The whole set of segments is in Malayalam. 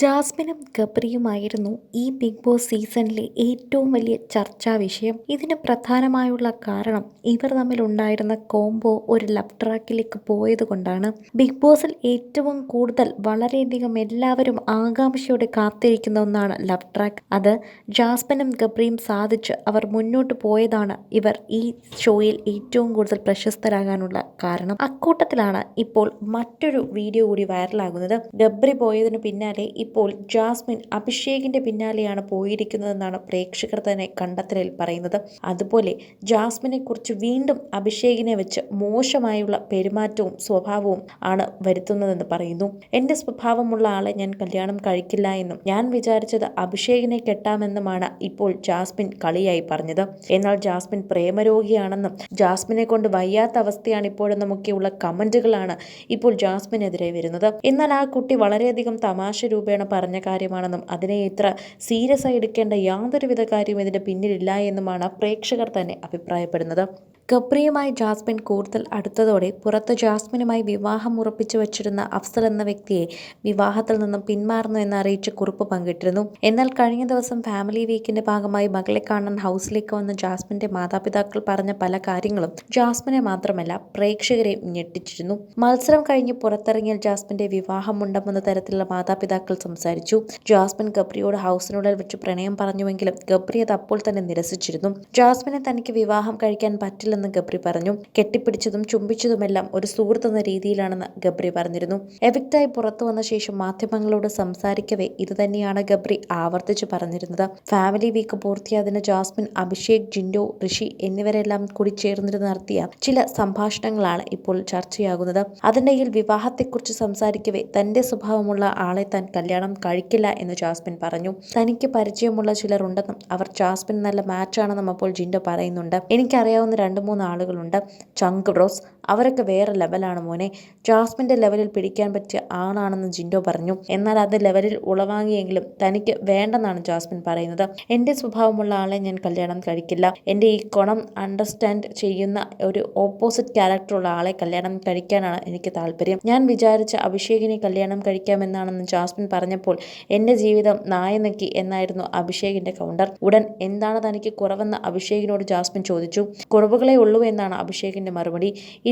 ജാസ്മിനും ഗബ്രിയുമായിരുന്നു ഈ ബിഗ് ബോസ് സീസണിലെ ഏറ്റവും വലിയ ചർച്ചാ വിഷയം. ഇതിന് പ്രധാനമായുള്ള കാരണം ഇവർ തമ്മിൽ ഉണ്ടായിരുന്ന കോംബോ ഒരു ലവ് ട്രാക്കിലേക്ക് പോയത് കൊണ്ടാണ് ബിഗ് ബോസിൽ ഏറ്റവും കൂടുതൽ വളരെയധികം എല്ലാവരും ആകാംക്ഷയോടെ കാത്തിരിക്കുന്ന ഒന്നാണ് ലവ് ട്രാക്ക്. അത് ജാസ്മിനും ഗബ്രിയും സാധിച്ച് അവർ മുന്നോട്ട് പോയതാണ് ഇവർ ഈ ഷോയിൽ ഏറ്റവും കൂടുതൽ പ്രശസ്തരാകാനുള്ള കാരണം. അക്കൂട്ടത്തിലാണ് ഇപ്പോൾ മറ്റൊരു വീഡിയോ കൂടി വൈറലാകുന്നത്. ഗബ്രി പോയതിനു പിന്നാലെ ഇപ്പോൾ ജാസ്മിൻ അഭിഷേകിന്റെ പിന്നാലെയാണ് പോയിരിക്കുന്നതെന്നാണ് പ്രേക്ഷകർ തന്നെ കണ്ടെത്തലിൽ പറയുന്നത്. അതുപോലെ ജാസ്മിനെ കുറിച്ച് വീണ്ടും അഭിഷേകിനെ വെച്ച് മോശമായുള്ള പെരുമാറ്റവും സ്വഭാവവും ആണ് വരുത്തുന്നതെന്ന് പറയുന്നു. എന്റെ സ്വഭാവമുള്ള ആളെ ഞാൻ കല്യാണം കഴിക്കില്ല എന്നും ഞാൻ വിചാരിച്ചത് അഭിഷേകിനെ കെട്ടാമെന്നുമാണ് ഇപ്പോൾ ജാസ്മിൻ കളിയായി പറഞ്ഞത്. എന്നാൽ ജാസ്മിൻ പ്രേമരോഗിയാണെന്നും ജാസ്മിനെ കൊണ്ട് വയ്യാത്ത അവസ്ഥയാണ് ഇപ്പോഴെന്നുമൊക്കെയുള്ള കമന്റുകളാണ് ഇപ്പോൾ ജാസ്മിനെതിരെ വരുന്നത്. എന്നാൽ ആ കുട്ടി വളരെയധികം തമാശ രൂപേണ പറഞ്ഞ കാര്യമാണെന്നും അതിനെ ഇത്ര സീരിയസ് ആയി എടുക്കേണ്ട യാതൊരുവിധ കാര്യവും ഇതിന്റെ പിന്നിലില്ല എന്നുമാണ് പ്രേക്ഷകർ തന്നെ അഭിപ്രായപ്പെടുന്നത്. ഗബ്രിയുമായി ജാസ്മിൻ കൂടുതൽ അടുത്തതോടെ പുറത്ത് ജാസ്മിനുമായി വിവാഹം ഉറപ്പിച്ചു വച്ചിരുന്ന അഫ്സൽ എന്ന വ്യക്തിയെ വിവാഹത്തിൽ നിന്നും പിന്മാറുന്നു എന്ന് അറിയിച്ച് കുറിപ്പ് പങ്കിട്ടിരുന്നു. എന്നാൽ കഴിഞ്ഞ ദിവസം ഫാമിലി വീക്കിന്റെ ഭാഗമായി മകളെ കാണാൻ ഹൗസിലേക്ക് വന്ന ജാസ്മിന്റെ മാതാപിതാക്കൾ പറഞ്ഞ പല കാര്യങ്ങളും ജാസ്മിനെ മാത്രമല്ല പ്രേക്ഷകരെ ഞെട്ടിച്ചിരുന്നു. മത്സരം കഴിഞ്ഞ് പുറത്തിറങ്ങിയ ജാസ്മിന്റെ വിവാഹമുണ്ടെന്ന തരത്തിലുള്ള മാതാപിതാക്കൾ സംസാരിച്ചു. ജാസ്മിൻ ഗബ്രിയോട് ഹൗസിനുള്ളിൽ വെച്ച് പ്രണയം പറഞ്ഞുവെങ്കിലും ഗബ്രി അത് അപ്പോൾ തന്നെ നിരസിച്ചിരുന്നു. ജാസ്മിനെ തനിക്ക് വിവാഹം കഴിക്കാൻ പറ്റില്ലെന്ന് ഗബ്രി പറഞ്ഞു. കെട്ടിപ്പിടിച്ചതും ചുംബിച്ചതുമെല്ലാം ഒരു സുഹൃത്ത് എന്ന രീതിയിലാണെന്ന് ഗബ്രി പറഞ്ഞിരുന്നു. എവിക്റ്റായി പുറത്തു വന്ന ശേഷം മാധ്യമങ്ങളോട് സംസാരിക്കവേ ഇതുതന്നെയാണ് ഗബ്രി ആവർത്തിച്ചു പറഞ്ഞിരുന്നത്. ഫാമിലി വീക്ക് പൂർത്തിയാതിന് ജാസ്മിൻ അഭിഷേക് ജിൻഡോ ഋഷി എന്നിവരെല്ലാം കൂടി ചേർന്നിരുന്ന് നടത്തിയ ചില സംഭാഷണങ്ങളാണ് ഇപ്പോൾ ചർച്ചയാകുന്നത്. അതിനിടയിൽ വിവാഹത്തെക്കുറിച്ച് സംസാരിക്കവേ തന്റെ സ്വഭാവമുള്ള ആളെ താൻ കല്യാണം കഴിക്കില്ല എന്ന് ജാസ്മിൻ പറഞ്ഞു. തനിക്ക് പരിചയമുള്ള ചിലരുണ്ടെന്നും അവർ ജാസ്മിൻ നല്ല മാച്ചാണെന്നും അപ്പോൾ ജിൻഡോ പറയുന്നുണ്ട്. എനിക്കറിയാവുന്ന രണ്ട് മൂന്ന് ആളുകളുണ്ട് ചങ്ക് ബ്രോസ് അവരൊക്കെ വേറെ ലെവലാണ് മോനെ. ജാസ്മിന്റെ ലെവലിൽ പിടിക്കാൻ പറ്റിയ ആണാണെന്ന് ജിൻഡോ പറഞ്ഞു. എന്നാൽ അത് ലെവലിൽ ഉളവാങ്ങിയെങ്കിലും തനിക്ക് വേണ്ടെന്നാണ് ജാസ്മിൻ പറയുന്നത്. എന്റെ സ്വഭാവമുള്ള ആളെ ഞാൻ കല്യാണം കഴിക്കില്ല. എന്റെ ഈ ഗുണം അണ്ടർസ്റ്റാൻഡ് ചെയ്യുന്ന ഒരു ഓപ്പോസിറ്റ് ക്യാരക്ടറുള്ള ആളെ കല്യാണം കഴിക്കാനാണ് എനിക്ക് താല്പര്യം. ഞാൻ വിചാരിച്ച അഭിഷേകിനെ കല്യാണം കഴിക്കാമെന്നാണെന്ന് ജാസ്മിൻ പറഞ്ഞപ്പോൾ എന്റെ ജീവിതം നായനക്കി എന്നായിരുന്നു അഭിഷേകിന്റെ കൗണ്ടർ ഉടൻ എന്താണ് തനിക്ക് കുറവെന്ന് അഭിഷേകിനോട് ജാസ്മിൻ ചോദിച്ചു. കുറവുകളെ ഉള്ളൂ എന്നാണ് അഭിഷേകിന്റെ മറുപടി.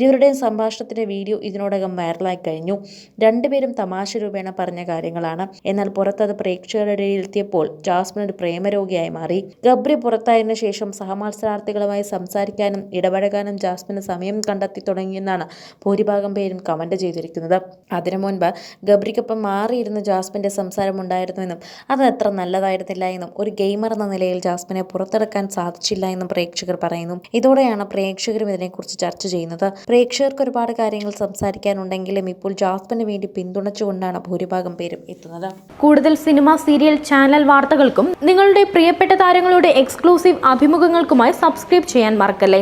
ഇരുവരുടെയും സംഭാഷണത്തിന്റെ വീഡിയോ ഇതിനോടകം വൈറലായി കഴിഞ്ഞു. രണ്ടുപേരും തമാശ രൂപേണ പറഞ്ഞ കാര്യങ്ങളാണ്. എന്നാൽ പുറത്തത് പ്രേക്ഷകരുടെ എത്തിയപ്പോൾ ജാസ്മിൻ ഒരു പ്രേമരോഗിയായി മാറി. ഗബ്രി പുറത്തായതിനു ശേഷം സഹമത്സരാർത്ഥികളുമായി സംസാരിക്കാനും ഇടപഴകാനും ജാസ്മിന് സമയം കണ്ടെത്തി തുടങ്ങിയെന്നാണ് ഭൂരിഭാഗം പേരും കമന്റ് ചെയ്തിരിക്കുന്നത്. അതിനു മുൻപ് ഗബ്രിക്കൊപ്പം മാറിയിരുന്ന ജാസ്മിന്റെ സംസാരം ഉണ്ടായിരുന്നുവെന്നും അത് അത്ര നല്ലതായിരുന്നില്ല എന്നും ഒരു ഗെയിമർ എന്ന നിലയിൽ ജാസ്മിനെ പുറത്തെടുക്കാൻ സാധിച്ചില്ല എന്നും പ്രേക്ഷകർ പറയുന്നു. ഇതോടെയാണ് പ്രേക്ഷകരും ഇതിനെക്കുറിച്ച് ചർച്ച ചെയ്യുന്നത്. പ്രേക്ഷകർക്ക് ഒരുപാട് കാര്യങ്ങൾ സംസാരിക്കാനുണ്ടെങ്കിലും ഇപ്പോൾ ജാസ്മിന് വേണ്ടി പിന്തുണച്ചുകൊണ്ടാണ് ഭൂരിഭാഗം പേരും എത്തുന്നത്. കൂടുതൽ സിനിമ സീരിയൽ ചാനൽ വാർത്തകൾക്കും നിങ്ങളുടെ പ്രിയപ്പെട്ട താരങ്ങളുടെ എക്സ്ക്ലൂസീവ് അഭിമുഖങ്ങൾക്കുമായി സബ്സ്ക്രൈബ് ചെയ്യാൻ മറക്കല്ലേ?